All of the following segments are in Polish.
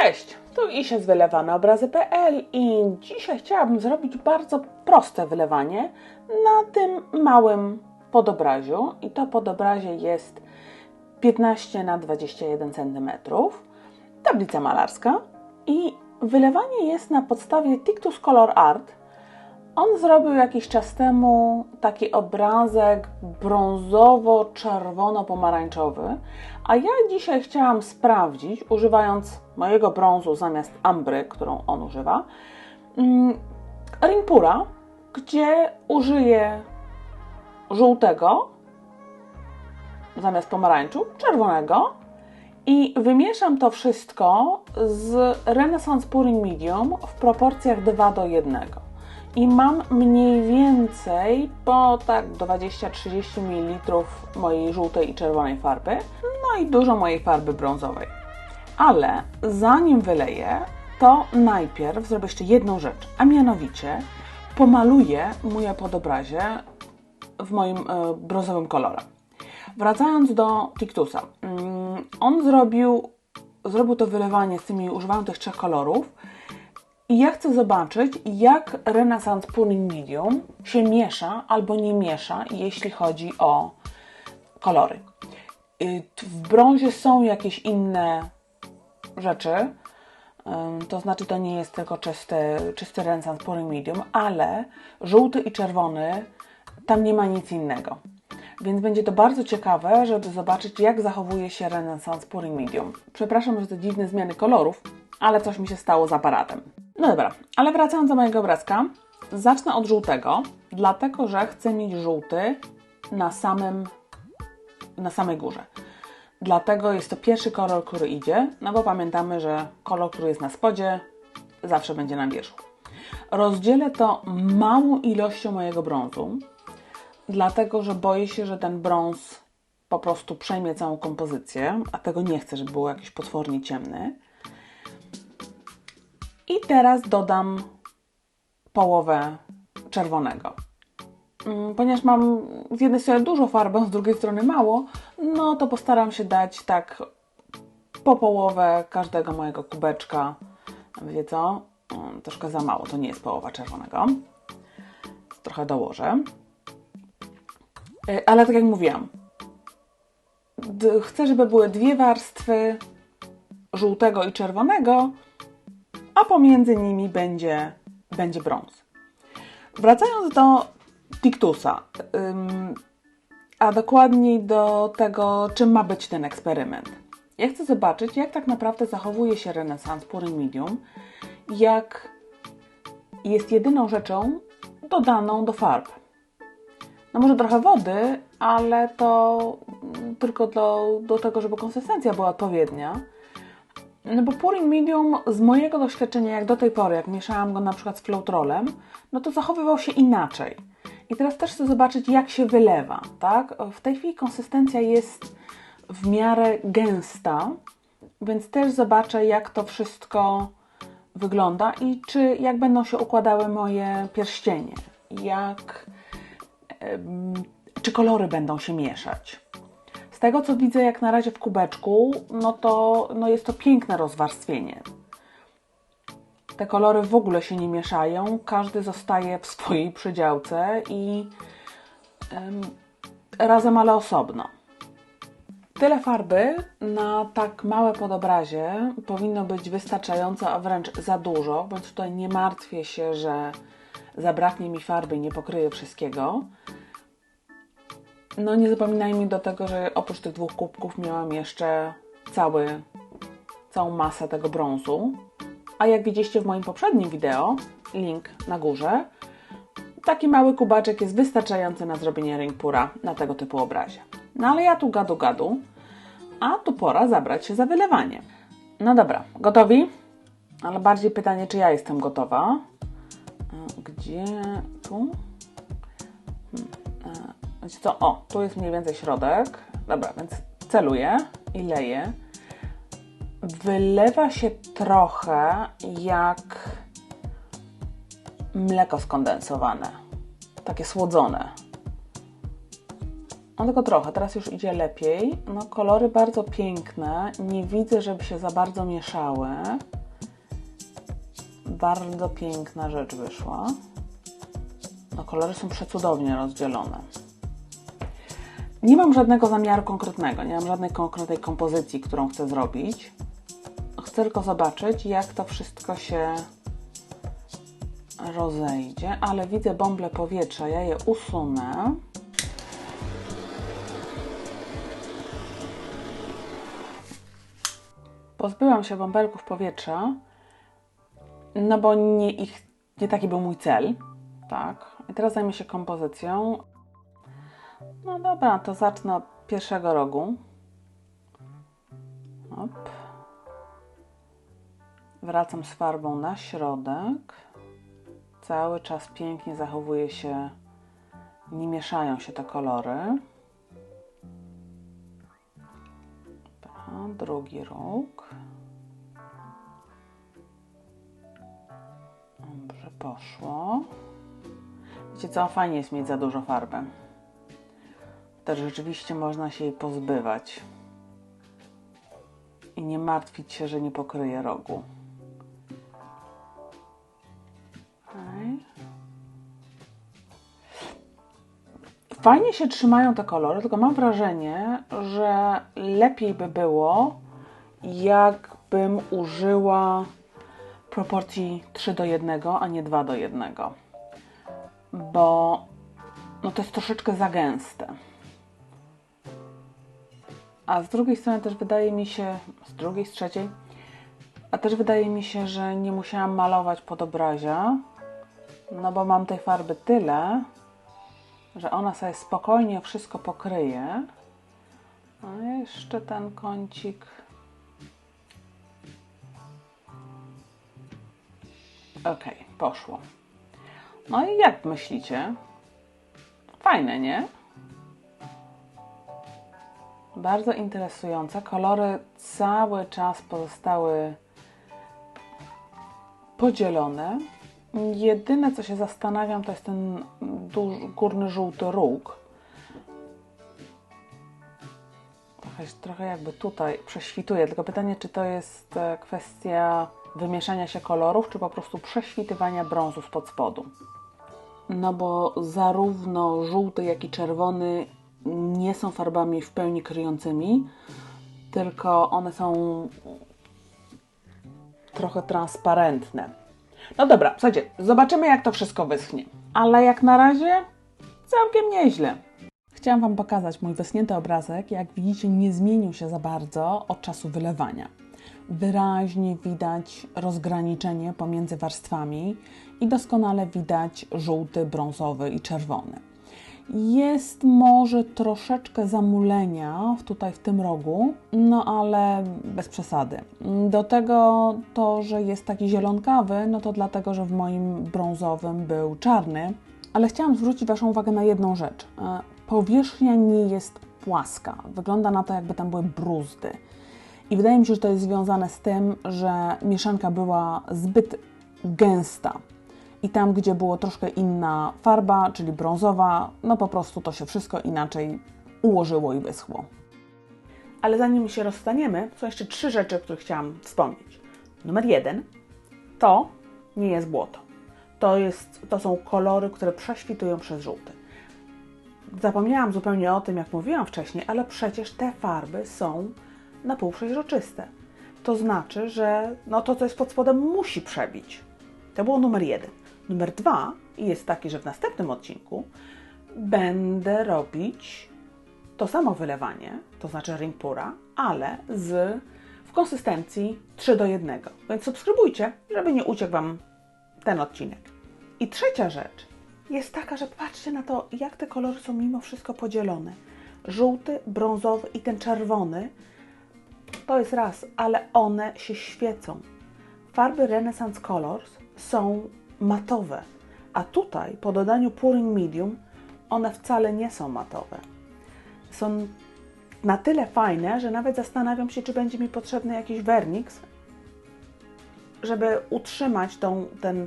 Cześć, tu Isia z wylewane obrazy.pl i dzisiaj chciałabym zrobić bardzo proste wylewanie na tym małym podobraziu i to podobrazie jest 15 na 21 cm, tablica malarska i wylewanie jest na podstawie Tictus Color Art. On zrobił jakiś czas temu taki obrazek brązowo-czerwono-pomarańczowy, a ja dzisiaj chciałam sprawdzić, używając mojego brązu zamiast ambry, którą on używa, mm, Ringpura, gdzie użyję żółtego zamiast pomarańczu, czerwonego i wymieszam to wszystko z Renaissance Pouring Medium w proporcjach 2 do 1. I mam mniej więcej po tak 20-30 ml mojej żółtej i czerwonej farby, no i dużo mojej farby brązowej. Ale zanim wyleję, to najpierw zrobię jeszcze jedną rzecz, a mianowicie pomaluję moje podobrazie w moim e, brązowym kolorem. Wracając do Tictusa, mm, on zrobił, zrobił to wylewanie z tymi, używając tych trzech kolorów i ja chcę zobaczyć, jak Renaissance Pouring Medium się miesza albo nie miesza, jeśli chodzi o kolory. Y, w brązie są jakieś inne rzeczy, to znaczy to nie jest tylko czysty, czysty Renaissance Pouring Medium, ale żółty i czerwony tam nie ma nic innego. Więc będzie to bardzo ciekawe, żeby zobaczyć, jak zachowuje się Renaissance Pouring Medium. Przepraszam za te dziwne zmiany kolorów, ale coś mi się stało z aparatem. No dobra, ale wracając do mojego obrazka, zacznę od żółtego, dlatego że chcę mieć żółty na samym, na samej górze. Dlatego jest to pierwszy kolor, który idzie, no bo pamiętamy, że kolor, który jest na spodzie, zawsze będzie na wierzchu. Rozdzielę to małą ilością mojego brązu, dlatego że boję się, że ten brąz po prostu przejmie całą kompozycję, a tego nie chcę, żeby był jakiś potwornie ciemny. I teraz dodam połowę czerwonego. Mm, ponieważ mam z jednej strony dużo farby, z drugiej strony mało, no to postaram się dać tak po połowę każdego mojego kubeczka. Wiecie co? Mm, troszkę za mało, to nie jest połowa czerwonego. Trochę dołożę. Y, ale tak jak mówiłam, chcę, żeby były dwie warstwy żółtego i czerwonego, a pomiędzy nimi będzie, będzie brąz. Wracając do Tictusa, a dokładniej do tego, czym ma być ten eksperyment. Ja chcę zobaczyć, jak tak naprawdę zachowuje się renesans Pouring Medium, jak jest jedyną rzeczą dodaną do farb. No może trochę wody, ale to tylko do, do tego, żeby konsystencja była odpowiednia. No bo pouring medium z mojego doświadczenia, jak do tej pory, jak mieszałam go na przykład z floatrolem, no to zachowywał się inaczej. I teraz też chcę zobaczyć, jak się wylewa, tak? W tej chwili konsystencja jest w miarę gęsta, więc też zobaczę, jak to wszystko wygląda i czy jak będą się układały moje pierścienie, jak, czy kolory będą się mieszać. Z tego co widzę, jak na razie w kubeczku, no to no jest to piękne rozwarstwienie. Te kolory w ogóle się nie mieszają, każdy zostaje w swojej przydziałce i ym, razem, ale osobno. Tyle farby na tak małe podobrazie powinno być wystarczająco, a wręcz za dużo, więc tutaj nie martwię się, że zabraknie mi farby i nie pokryję wszystkiego. No nie zapominajmy do tego, że oprócz tych dwóch kubków miałam jeszcze cały, całą masę tego brązu. A jak widzieliście w moim poprzednim wideo, link na górze, taki mały kubaczek jest wystarczający na zrobienie ringpura na tego typu obrazie. No ale ja tu gadu gadu, a tu pora zabrać się za wylewanie. No dobra, gotowi? Ale bardziej pytanie, czy ja jestem gotowa. Gdzie tu? Wiecie co? O, tu jest mniej więcej środek. Dobra, więc celuję i leję. Wylewa się trochę jak mleko skondensowane. Takie słodzone. No tylko trochę, teraz już idzie lepiej. No kolory bardzo piękne. Nie widzę, żeby się za bardzo mieszały. Bardzo piękna rzecz wyszła. No kolory są przecudownie rozdzielone. Nie mam żadnego zamiaru konkretnego, nie mam żadnej konkretnej kompozycji, którą chcę zrobić. Chcę tylko zobaczyć, jak to wszystko się rozejdzie, ale widzę bąble powietrza, ja je usunę. Pozbyłam się bąbelków powietrza, no bo nie, ich, nie taki był mój cel. Tak. I teraz zajmę się kompozycją. No dobra, to zacznę od pierwszego rogu. Wracam z farbą na środek. Cały czas pięknie zachowuje się, nie mieszają się te kolory. Drugi róg. Dobrze poszło. Wiecie co, fajnie jest mieć za dużo farby. Też rzeczywiście można się jej pozbywać. I nie martwić się, że nie pokryje rogu. Fajnie się trzymają te kolory, tylko mam wrażenie, że lepiej by było, jakbym użyła proporcji 3 do 1, a nie 2 do 1. Bo no to jest troszeczkę za gęste. A z drugiej strony też wydaje mi się, z drugiej, z trzeciej, a też wydaje mi się, że nie musiałam malować pod obrazia, no bo mam tej farby tyle, że ona sobie spokojnie wszystko pokryje. A jeszcze ten kącik. Ok, poszło. No i jak myślicie? Fajne, nie? Bardzo interesujące. Kolory cały czas pozostały podzielone. Jedyne, co się zastanawiam, to jest ten górny żółty róg. Trochę, trochę jakby tutaj prześwituje, tylko pytanie, czy to jest e, kwestia wymieszania się kolorów, czy po prostu prześwitywania brązu spod spodu. No bo zarówno żółty, jak i czerwony nie są farbami w pełni kryjącymi, tylko one są trochę transparentne. No dobra, słuchajcie, zobaczymy jak to wszystko wyschnie. Ale jak na razie całkiem nieźle. Chciałam Wam pokazać mój wyschnięty obrazek. Jak widzicie, nie zmienił się za bardzo od czasu wylewania. Wyraźnie widać rozgraniczenie pomiędzy warstwami i doskonale widać żółty, brązowy i czerwony. Jest może troszeczkę zamulenia tutaj w tym rogu, no ale bez przesady. Do tego to, że jest taki zielonkawy, no to dlatego, że w moim brązowym był czarny. Ale chciałam zwrócić Waszą uwagę na jedną rzecz. E, powierzchnia nie jest płaska. Wygląda na to, jakby tam były bruzdy. I wydaje mi się, że to jest związane z tym, że mieszanka była zbyt gęsta i tam, gdzie było troszkę inna farba, czyli brązowa, no po prostu to się wszystko inaczej ułożyło i wyschło. Ale zanim się rozstaniemy, są jeszcze trzy rzeczy, o których chciałam wspomnieć. Numer jeden to nie jest błoto. To, jest, to są kolory, które prześwitują przez żółty. Zapomniałam zupełnie o tym, jak mówiłam wcześniej, ale przecież te farby są na pół przeźroczyste. To znaczy, że no to, co jest pod spodem, musi przebić. To było numer jeden. Numer dwa jest taki, że w następnym odcinku będę robić to samo wylewanie, to znaczy ring pura, ale z, w konsystencji 3 do 1. Więc subskrybujcie, żeby nie uciekł Wam ten odcinek. I trzecia rzecz jest taka, że patrzcie na to, jak te kolory są mimo wszystko podzielone. Żółty, brązowy i ten czerwony to jest raz, ale one się świecą. Farby Renaissance Colors są matowe, a tutaj po dodaniu pouring medium one wcale nie są matowe. Są na tyle fajne, że nawet zastanawiam się, czy będzie mi potrzebny jakiś werniks, żeby utrzymać tą, ten,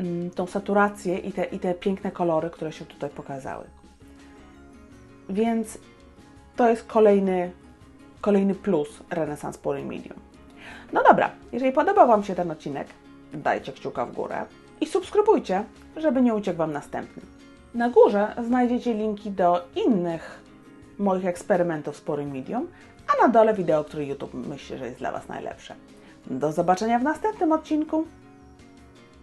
mm, tą saturację i te, i te piękne kolory, które się tutaj pokazały. więc to jest kolejny, kolejny plus Renaissance Pouring Medium. No dobra, jeżeli podobał Wam się ten odcinek, dajcie kciuka w górę i subskrybujcie, żeby nie uciekł Wam następny. Na górze znajdziecie linki do innych moich eksperymentów z Pouring Medium, a na dole wideo, które YouTube myśli, że jest dla Was najlepsze. Do zobaczenia w następnym odcinku.